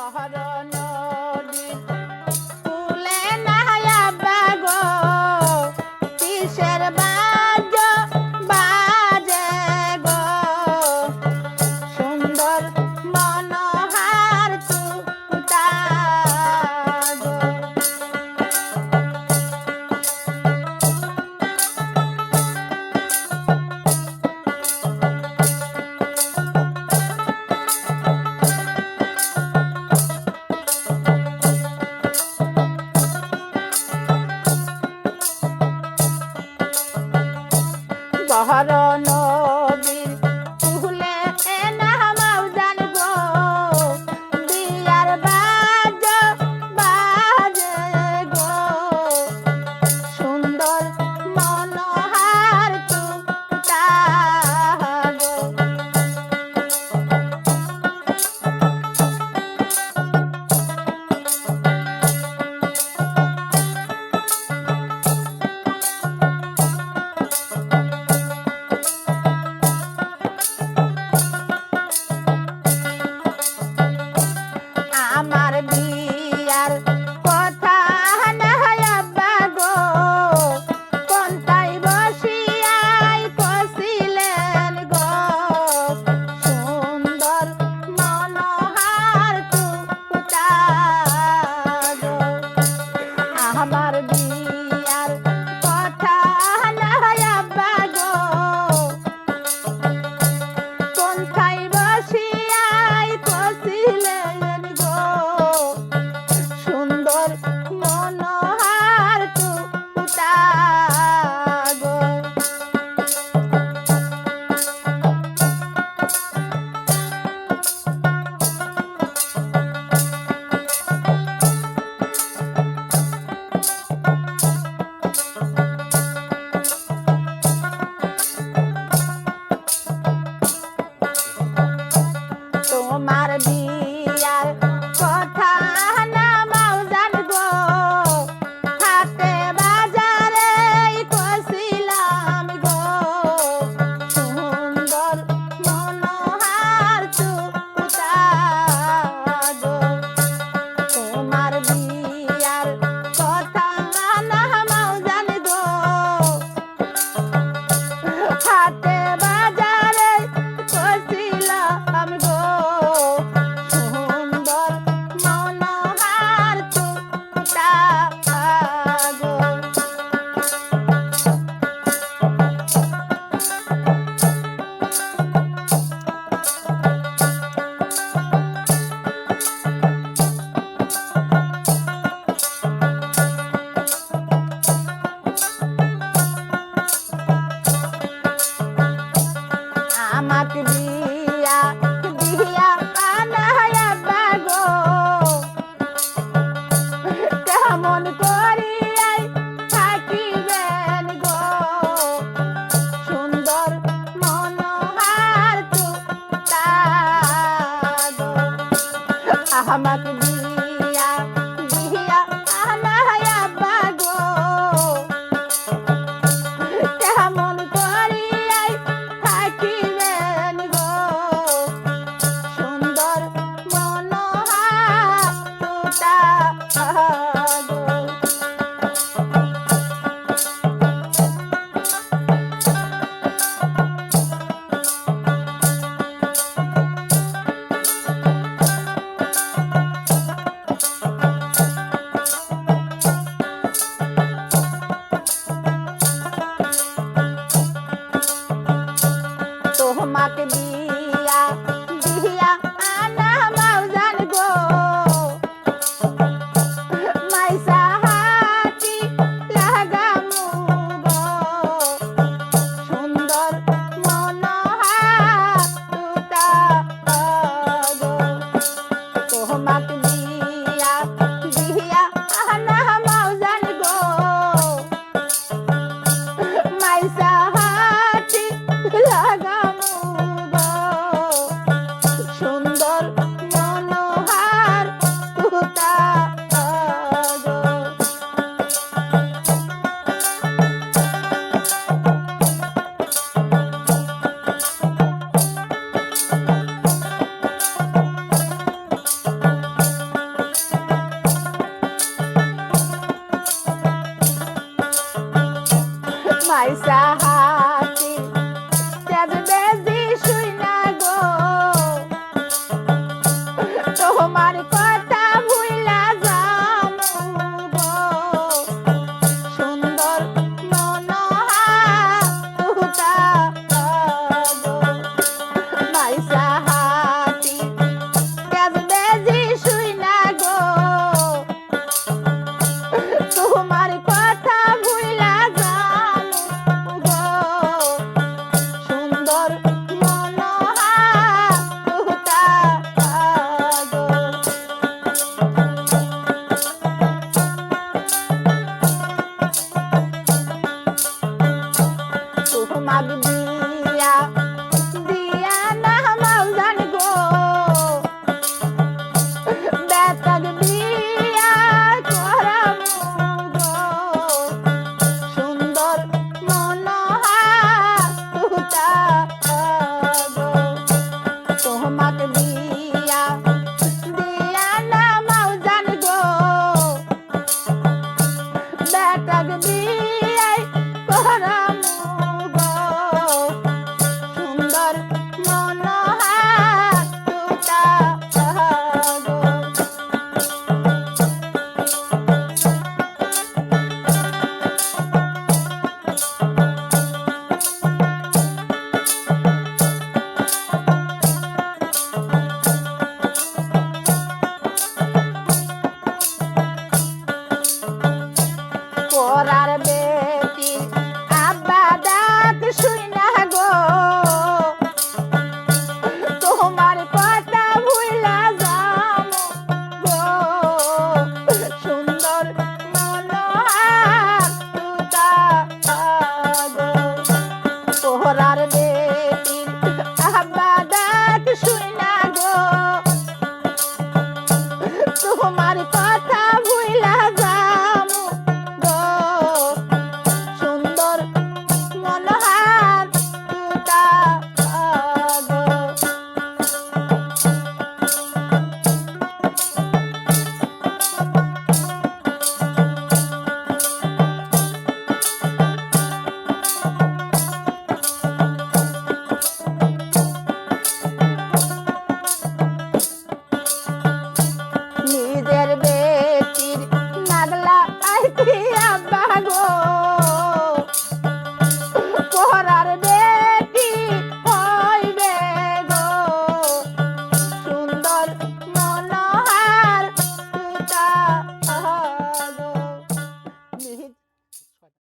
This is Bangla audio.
বহর কেমন করিয়াই থাকিবেন গো? সুন্দর মনোহার গো। আমাকে মাইসা হাসি চাঁদ বেজি শুই না গো, তোমার কথা ভুইলা যাও গো সুন্দর মনোহার তুতা মাইসা হাসি চাঁদ বেজি শুই না গো তোমার back, I can me. ওরার বে